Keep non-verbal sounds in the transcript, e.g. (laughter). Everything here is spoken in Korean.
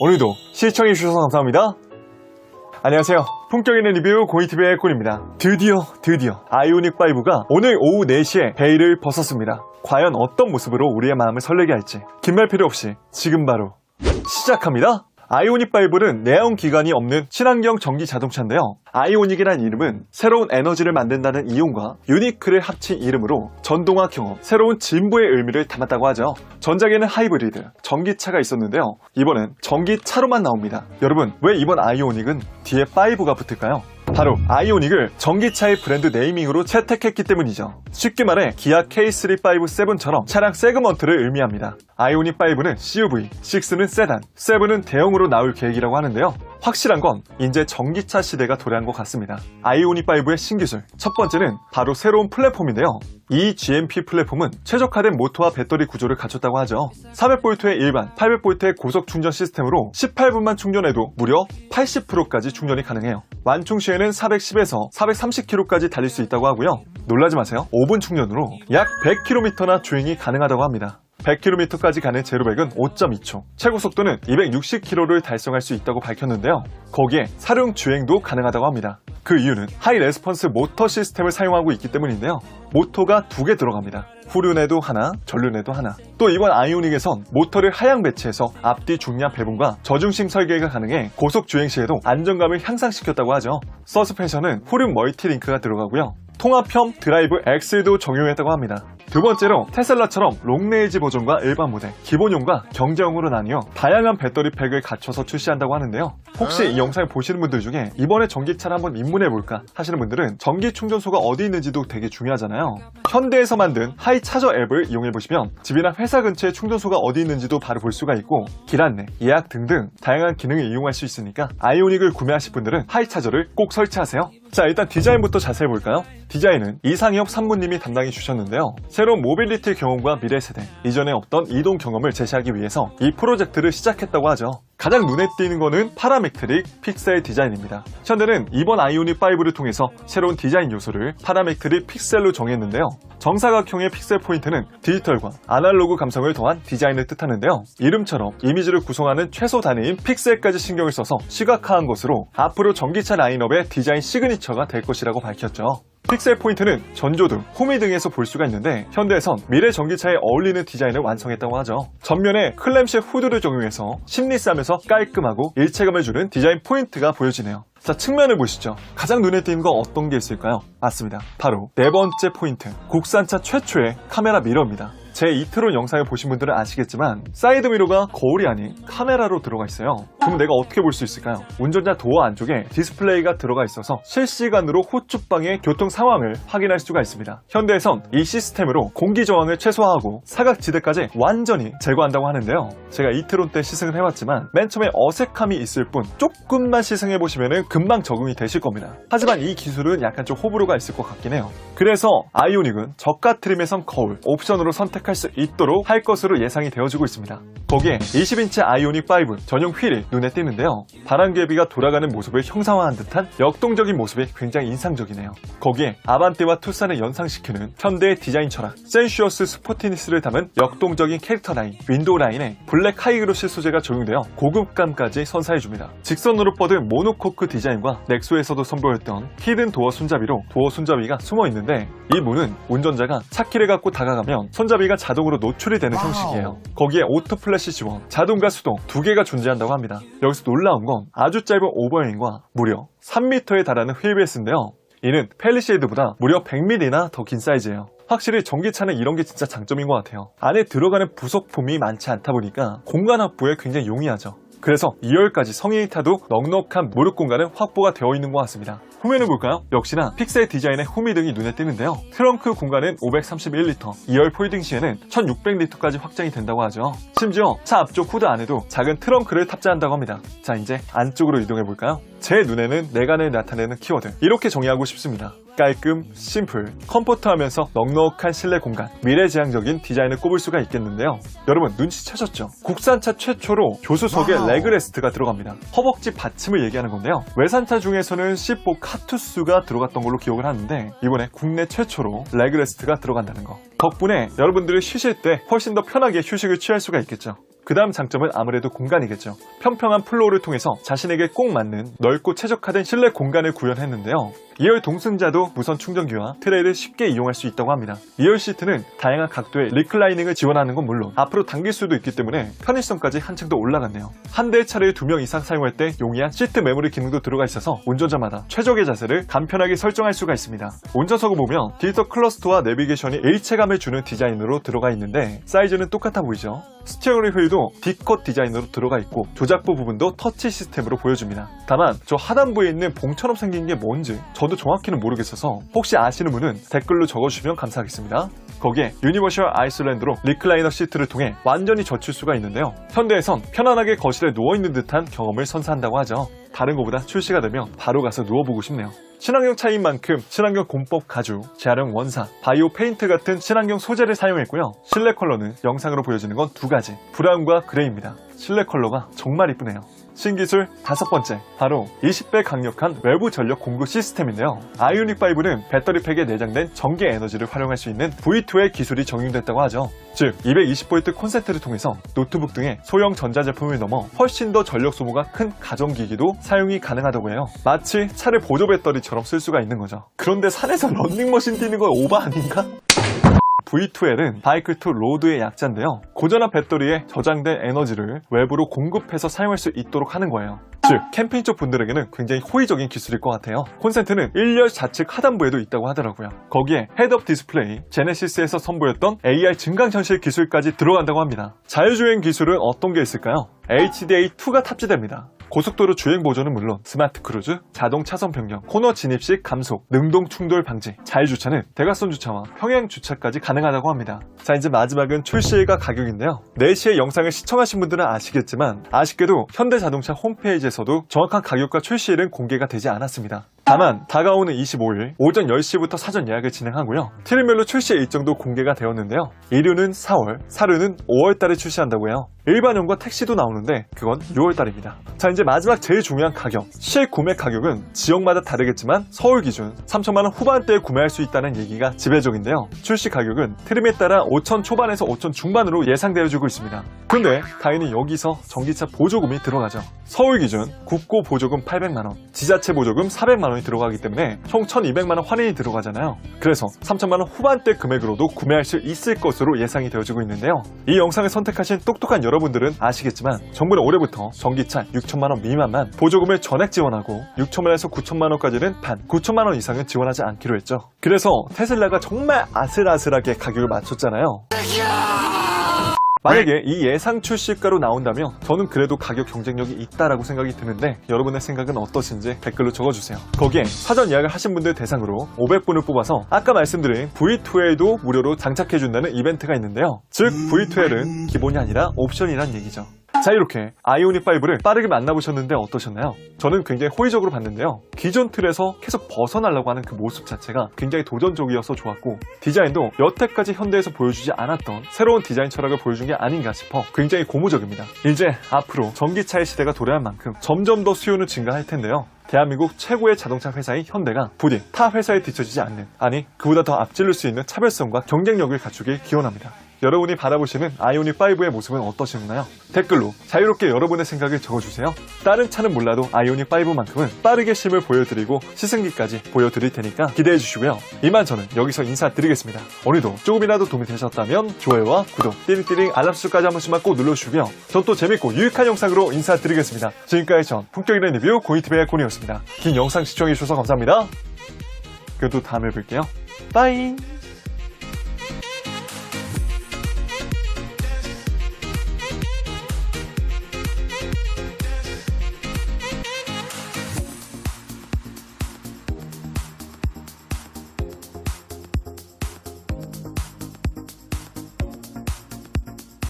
오늘도 시청해주셔서 감사합니다. 안녕하세요. 품격 있는 리뷰 고이티비의 꿀입니다. 드디어 드디어 아이오닉5가 오늘 오후 4시에 베일을 벗었습니다. 과연 어떤 모습으로 우리의 마음을 설레게 할지 긴말 필요 없이 지금 바로 시작합니다. 아이오닉 5는 내연 기관이 없는 친환경 전기 자동차인데요. 아이오닉이란 이름은 새로운 에너지를 만든다는 이용과 유니크를 합친 이름으로 전동화 경험, 새로운 진보의 의미를 담았다고 하죠. 전작에는 하이브리드, 전기차가 있었는데요. 이번엔 전기차로만 나옵니다. 여러분, 왜 이번 아이오닉은 뒤에 5가 붙을까요? 바로 아이오닉을 전기차의 브랜드 네이밍으로 채택했기 때문이죠. 쉽게 말해 기아 K357처럼 차량 세그먼트를 의미합니다. 아이오닉 5는 CUV, 6는 세단, 7은 대형으로 나올 계획이라고 하는데요. 확실한 건 이제 전기차 시대가 도래한 것 같습니다. 아이오닉 5의 신기술 첫 번째는 바로 새로운 플랫폼인데요. 이 GMP 플랫폼은 최적화된 모터와 배터리 구조를 갖췄다고 하죠. 400V의 일반, 800V의 고속 충전 시스템으로 18분만 충전해도 무려 80%까지 충전이 가능해요. 완충 시에는 410에서 430km까지 달릴 수 있다고 하고요. 놀라지 마세요. 5분 충전으로 약 100km나 주행이 가능하다고 합니다. 100km까지 가는 제로백은 5.2초, 최고 속도는 260km를 달성할 수 있다고 밝혔는데요. 거기에 사륜 주행도 가능하다고 합니다. 그 이유는 하이 레스폰스 모터 시스템을 사용하고 있기 때문인데요. 모터가 두 개 들어갑니다. 후륜에도 하나, 전륜에도 하나. 또 이번 아이오닉에선 모터를 하향 배치해서 앞뒤 중량 배분과 저중심 설계가 가능해 고속 주행 시에도 안정감을 향상시켰다고 하죠. 서스펜션은 후륜 멀티링크가 들어가고요. 통합형 드라이브 X도 적용했다고 합니다. 두 번째로 테슬라처럼 롱레이지 버전과 일반 모델, 기본용과 경제용으로 나뉘어 다양한 배터리 팩을 갖춰서 출시한다고 하는데요. 혹시 이 영상을 보시는 분들 중에 이번에 전기차를 한번 입문해볼까 하시는 분들은 전기 충전소가 어디 있는지도 되게 중요하잖아요. 현대에서 만든 하이 차저 앱을 이용해보시면 집이나 회사 근처에 충전소가 어디 있는지도 바로 볼 수가 있고 길 안내, 예약 등등 다양한 기능을 이용할 수 있으니까 아이오닉을 구매하실 분들은 하이 차저를 꼭 설치하세요. 자 일단 디자인부터 자세히 볼까요? 디자인은 이상엽 산부님이 담당해 주셨는데요. 새로운 모빌리티 경험과 미래 세대, 이전에 없던 이동 경험을 제시하기 위해서 이 프로젝트를 시작했다고 하죠. 가장 눈에 띄는 거는 파라메트릭 픽셀 디자인입니다. 현대는 이번 아이오닉 5를 통해서 새로운 디자인 요소를 파라메트릭 픽셀로 정했는데요. 정사각형의 픽셀 포인트는 디지털과 아날로그 감성을 더한 디자인을 뜻하는데요. 이름처럼 이미지를 구성하는 최소 단위인 픽셀까지 신경을 써서 시각화한 것으로 앞으로 전기차 라인업의 디자인 시그니처가 될 것이라고 밝혔죠. 픽셀 포인트는 전조등, 호미 등에서 볼 수가 있는데 현대에선 미래 전기차에 어울리는 디자인을 완성했다고 하죠. 전면에 클램쉘 후드를 적용해서 심리싸면서 깔끔하고 일체감을 주는 디자인 포인트가 보여지네요. 자, 측면을 보시죠. 가장 눈에 띄는 건 어떤 게 있을까요? 맞습니다. 바로 네 번째 포인트. 국산차 최초의 카메라 미러입니다. 제 이트론 영상을 보신 분들은 아시겠지만 사이드 미러가 거울이 아닌 카메라로 들어가 있어요. 그럼 내가 어떻게 볼 수 있을까요? 운전자 도어 안쪽에 디스플레이가 들어가 있어서 실시간으로 호축방의 교통 상황을 확인할 수가 있습니다. 현대에선 이 시스템으로 공기 저항을 최소화하고 사각지대까지 완전히 제거한다고 하는데요. 제가 이트론 때 시승을 해봤지만 맨 처음에 어색함이 있을 뿐 조금만 시승해 보시면 금방 적응이 되실 겁니다. 하지만 이 기술은 약간 좀 호불호가 있을 것 같긴 해요. 그래서 아이오닉은 저가 트림에선 거울 옵션으로 선택 할 수 있도록 할 것으로 예상이 되어지고 있습니다. 거기에 20인치 아이오닉 5 전용 휠이 눈에 띄는데요. 바람개비가 돌아가는 모습을 형상화한 듯한 역동적인 모습이 굉장히 인상적이네요. 거기에 아반떼와 투싼을 연상시키는 현대의 디자인 철학, 센슈어스 스포티니스를 담은 역동적인 캐릭터 라인, 윈도우 라인에 블랙 하이그로시 소재가 적용되어 고급감까지 선사해줍니다. 직선으로 뻗은 모노코크 디자인과 넥소에서도 선보였던 히든 도어 손잡이로 도어 손잡이가 숨어 있는데 이 문은 운전자가 차키를 갖고 다가가면 손잡이가 자동으로 노출이 되는 형식이에요. 거기에 오토 플래시 지원, 자동과 수동 두 개가 존재한다고 합니다. 여기서 놀라운 건 아주 짧은 오버행과 무려 3m에 달하는 휠베이스인데요. 이는 펠리쉐이드보다 무려 100mm나 더 긴 사이즈예요. 확실히 전기차는 이런 게 진짜 장점인 것 같아요. 안에 들어가는 부속품이 많지 않다 보니까 공간 확보에 굉장히 용이하죠. 그래서 2열까지 성인이 타도 넉넉한 무릎 공간은 확보가 되어 있는 것 같습니다. 후면을 볼까요? 역시나 픽셀 디자인의 후미 등이 눈에 띄는데요. 트렁크 공간은 531리터, 2열 폴딩 시에는 1600리터까지 확장이 된다고 하죠. 심지어 차 앞쪽 후드 안에도 작은 트렁크를 탑재한다고 합니다. 자 이제 안쪽으로 이동해 볼까요? 제 눈에는 내관을 나타내는 키워드 이렇게 정의하고 싶습니다. 깔끔, 심플, 컴포트하면서 넉넉한 실내 공간, 미래지향적인 디자인을 꼽을 수가 있겠는데요. 여러분 눈치채셨죠? 국산차 최초로 조수석에 레그레스트가 들어갑니다. 허벅지 받침을 얘기하는 건데요. 외산차 중에서는 C4 카투스가 들어갔던 걸로 기억을 하는데 이번에 국내 최초로 레그레스트가 들어간다는 거. 덕분에 여러분들이 쉬실 때 훨씬 더 편하게 휴식을 취할 수가 있겠죠. 그 다음 장점은 아무래도 공간이겠죠. 평평한 플로어를 통해서 자신에게 꼭 맞는 넓고 최적화된 실내 공간을 구현했는데요. 2열 동승자도 무선 충전기와 트레이를 쉽게 이용할 수 있다고 합니다. 2열 시트는 다양한 각도의 리클라이닝을 지원하는 건 물론 앞으로 당길 수도 있기 때문에 편의성까지 한층 더 올라갔네요. 한 대의 차를 두 명 이상 사용할 때 용이한 시트 메모리 기능도 들어가 있어서 운전자마다 최적의 자세를 간편하게 설정할 수가 있습니다. 운전석을 보면 디지털 클러스터와 내비게이션이 일체감을 주는 디자인으로 들어가 있는데 사이즈는 똑같아 보이죠? 스티어링 휠도 D컷 디자인으로 들어가 있고 조작부 부분도 터치 시스템으로 보여줍니다. 다만 저 하단부에 있는 봉처럼 생긴 게 뭔지 저도 정확히는 모르겠어서 혹시 아시는 분은 댓글로 적어주시면 감사하겠습니다. 거기에 유니버셜 아이슬랜드로 리클라이너 시트를 통해 완전히 젖힐 수가 있는데요. 현대에선 편안하게 거실에 누워있는 듯한 경험을 선사한다고 하죠. 다른 것보다 출시가 되면 바로 가서 누워보고 싶네요. 친환경 차인 만큼 친환경 공법 가죽, 재활용 원사, 바이오 페인트 같은 친환경 소재를 사용했고요. 실내 컬러는 영상으로 보여지는 건 두 가지, 브라운과 그레이입니다. 실내 컬러가 정말 이쁘네요. 신기술 다섯 번째, 바로 20배 강력한 외부 전력 공급 시스템인데요. 아이오닉 5는 배터리 팩에 내장된 전기 에너지를 활용할 수 있는 V2의 기술이 적용됐다고 하죠. 즉, 220V 콘센트를 통해서 노트북 등의 소형 전자제품을 넘어 훨씬 더 전력 소모가 큰 가전기기도 사용이 가능하다고 해요. 마치 차를 보조 배터리처럼 쓸 수가 있는 거죠. 그런데 산에서 (laughs) 런닝머신 뛰는 건 오바 아닌가? V2L은 바이크 투 로드의 약자인데요. 고전한 배터리에 저장된 에너지를 외부로 공급해서 사용할 수 있도록 하는 거예요. 즉, 캠핑 쪽 분들에게는 굉장히 호의적인 기술일 것 같아요. 콘센트는 1열 좌측 하단부에도 있다고 하더라고요. 거기에 헤드업 디스플레이, 제네시스에서 선보였던 AR 증강현실 기술까지 들어간다고 합니다. 자율주행 기술은 어떤 게 있을까요? HDA2가 탑재됩니다. 고속도로 주행 보조는 물론 스마트 크루즈, 자동 차선 변경, 코너 진입식 감속, 능동 충돌 방지, 자율주차는 대각선 주차와 평행 주차까지 가능하다고 합니다. 자 이제 마지막은 출시일과 가격인데요. 4시에 영상을 시청하신 분들은 아시겠지만 아쉽게도 현대자동차 홈페이지에서도 정확한 가격과 출시일은 공개가 되지 않았습니다. 다만 다가오는 25일 오전 10시부터 사전 예약을 진행하고요. 트림별로 출시 일정도 공개가 되었는데요. 1류는 4월, 4류는 5월달에 출시한다고 해요. 일반용과 택시도 나오는데 그건 6월달입니다. 자 이제 마지막 제일 중요한 가격. 실구매 가격은 지역마다 다르겠지만 서울 기준 3천만 원 후반대에 구매할 수 있다는 얘기가 지배적인데요. 출시 가격은 트림에 따라 5천 초반에서 5천 중반으로 예상되어지고 있습니다. 근데 당연히 여기서 전기차 보조금이 들어가죠. 서울 기준 국고 보조금 800만 원, 지자체 보조금 400만 원이 들어가기 때문에 총 1,200만 원 할인이 들어가잖아요. 그래서 3천만 원 후반대 금액으로도 구매할 수 있을 것으로 예상이 되어지고 있는데요. 이 영상을 선택하신 똑똑한 여러분 들은 아시겠지만 정부는 올해부터 전기차 6천만 원 미만만 보조금을 전액 지원하고 6천만 원에서 9천만 원까지는 반, 9천만 원 이상은 지원하지 않기로 했죠. 그래서 테슬라가 정말 아슬아슬하게 가격을 맞췄잖아요. 만약에 이 예상 출시가로 나온다면 저는 그래도 가격 경쟁력이 있다라고 생각이 드는데 여러분의 생각은 어떠신지 댓글로 적어주세요. 거기에 사전 예약을 하신 분들 대상으로 500분을 뽑아서 아까 말씀드린 V2L도 무료로 장착해준다는 이벤트가 있는데요. 즉 V2L은 기본이 아니라 옵션이란 얘기죠. 자 이렇게 아이오닉 5를 빠르게 만나보셨는데 어떠셨나요? 저는 굉장히 호의적으로 봤는데요. 기존 틀에서 계속 벗어나려고 하는 그 모습 자체가 굉장히 도전적이어서 좋았고 디자인도 여태까지 현대에서 보여주지 않았던 새로운 디자인 철학을 보여준 게 아닌가 싶어 굉장히 고무적입니다. 이제 앞으로 전기차의 시대가 도래한 만큼 점점 더 수요는 증가할 텐데요. 대한민국 최고의 자동차 회사인 현대가 부디 타 회사에 뒤처지지 않는 아니 그보다 더 앞질릴 수 있는 차별성과 경쟁력을 갖추길 기원합니다. 여러분이 바라보시는 아이오닉 5의 모습은 어떠신가요? 댓글로 자유롭게 여러분의 생각을 적어주세요. 다른 차는 몰라도 아이오닉 5만큼은 빠르게 심을 보여드리고 시승기까지 보여드릴 테니까 기대해 주시고요. 이만 저는 여기서 인사드리겠습니다. 오늘도 조금이라도 도움이 되셨다면 좋아요와 구독, 띠링띠링 알람 수까지 한 번씩만 꼭 눌러주시고요. 전 또 재밌고 유익한 영상으로 인사드리겠습니다. 지금까지 전 품격있는 리뷰 고이티베의 콘이었습니다. 긴 영상 시청해주셔서 감사합니다. 또 다음에 뵐게요. 빠이!